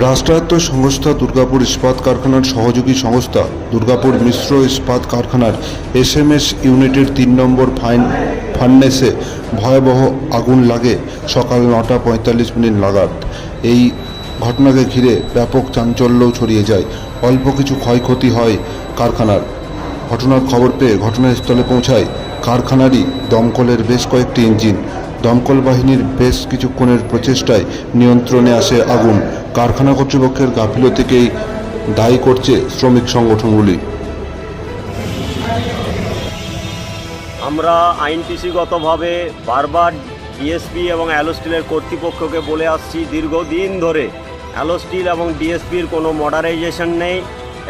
রাষ্ট্রায়ত্ত সংস্থা দুর্গাপুর ইস্পাত কারখানার সহযোগী সংস্থা দুর্গাপুর মিশ্র ইস্পাত কারখানার এসএমএস ইউনিটের তিন নম্বর ফাইন ফার্নেসে ভয়াবহ আগুন লাগে সকাল নটা পঁয়তাল্লিশ মিনিট নাগাদ। এই ঘটনাকে ঘিরে ব্যাপক চাঞ্চল্যও ছড়িয়ে যায়। অল্প কিছু ক্ষয়ক্ষতি হয় কারখানার। ঘটনার খবর পেয়ে ঘটনাস্থলে পৌঁছায় কারখানারই দমকলের বেশ কয়েকটি ইঞ্জিন। দমকল বাহিনীর বেশ কিছুক্ষণের প্রচেষ্টায় নিয়ন্ত্রণে আসে আগুন। কারখানা কর্তৃপক্ষের গাফিলতিকেই দায়ী করছে শ্রমিক সংগঠনগুলি। আমরা আইনটিসিগতভাবে বারবার ডিএসপি এবং অ্যালোস্টিলের কর্তৃপক্ষকে বলে আসছি, দীর্ঘদিন ধরে অ্যালোস্টিল এবং ডিএসপির কোনো মডারাইজেশন নেই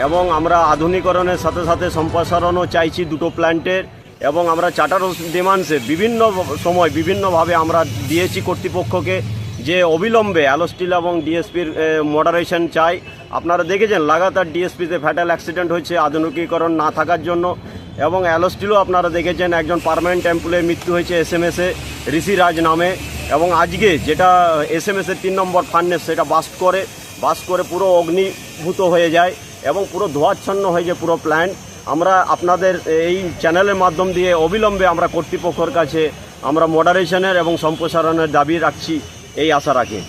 এবং আমরা আধুনিকরণের সাথে সাথে সম্প্রসারণও চাইছি দুটো প্ল্যান্টের। এবং আমরা চার্টার ডিমান্ডসে বিভিন্ন সময় বিভিন্নভাবে আমরা দিয়েছি কর্তৃপক্ষকে যে অবিলম্বে অ্যালোস্টিল এবং ডিএসপির মডারেশন চাই। আপনারা দেখেছেন, লাগাতার ডিএসপিতে ফ্যাটাল অ্যাক্সিডেন্ট হয়েছে আধুনিকীকরণ না থাকার জন্য এবং অ্যালোস্টিলও আপনারা দেখেছেন, একজন পার্মানেন্ট এমপ্লয়ের মৃত্যু হয়েছে এস এম এসে ঋষিরাজ নামে। এবং আজকে যেটা এস এম এসের তিন নম্বর ফার্নেস, সেটা বাস্ট করে বাস্ট করে পুরো অগ্নিভূত হয়ে যায় এবং পুরো ধোয়াচ্ছন্ন হয়ে যায় পুরো প্ল্যান্ট। আমরা আপনাদের এই চ্যানেলের মাধ্যম দিয়ে অবিলম্বে আমরা কর্তৃপক্ষের কাছে আমরা মডারেশনের এবং সম্প্রসারণের দাবি রাখছি, এই আশা রাখি।